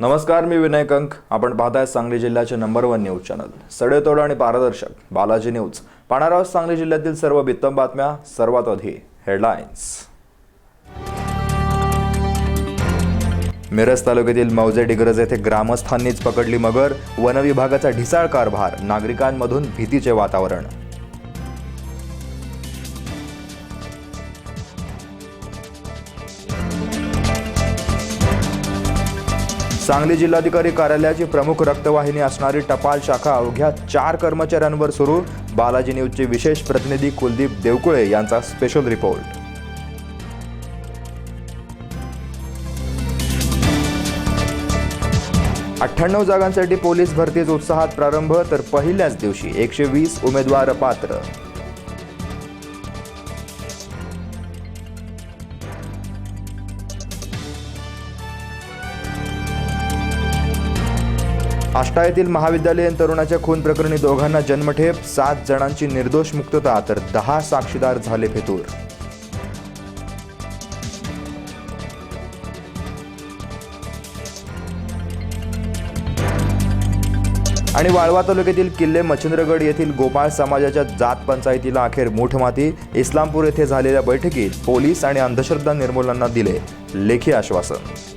नमस्कार मी विनय कंक आपण पाहताय सांगली जिल्ह्याचे नंबर वन न्यूज चॅनल सडेतोड आणि पारदर्शक. बालाजी न्यूज पाहणार आहोत सांगली जिल्ह्यातील सर्व बित्तम बातम्या सर्वात आधी हेडलाईन्स मिरज तालुक्यातील मौजे डिग्रज येथे ग्रामस्थांनीच पकडली मगर वनविभागाचा ढिसाळ कारभार नागरिकांमधून भीतीचे वातावरण. सांगली जिल्हाधिकारी कार्यालयाची प्रमुख रक्तवाहिनी असणारी टपाल शाखा अवघ्या चार कर्मचाऱ्यांवर सुरू. बालाजी न्यूजचे विशेष प्रतिनिधी कुलदीप देवकुळे यांचा स्पेशल रिपोर्ट अठ्ठ्याण्णव जागांसाठी पोलीस भरतीच उत्साहात प्रारंभ तर पहिल्याच दिवशी एकशे वीस उमेदवार पात्र. आष्टा येथील महाविद्यालयीन तरुणाच्या खून प्रकरणी दोघांना जन्मठेप सात जणांची निर्दोष मुक्तता तर दहा साक्षीदार झाले फितूर. आणि वाळवा तालुक्यातील किल्ले मच्छिंद्रगड येथील गोपाळ समाजाच्या जात पंचायतीला अखेर मूठमाती. इस्लामपूर येथे झालेल्या बैठकीत पोलीस आणि अंधश्रद्धा निर्मूलनांना दिले लेखी आश्वासन.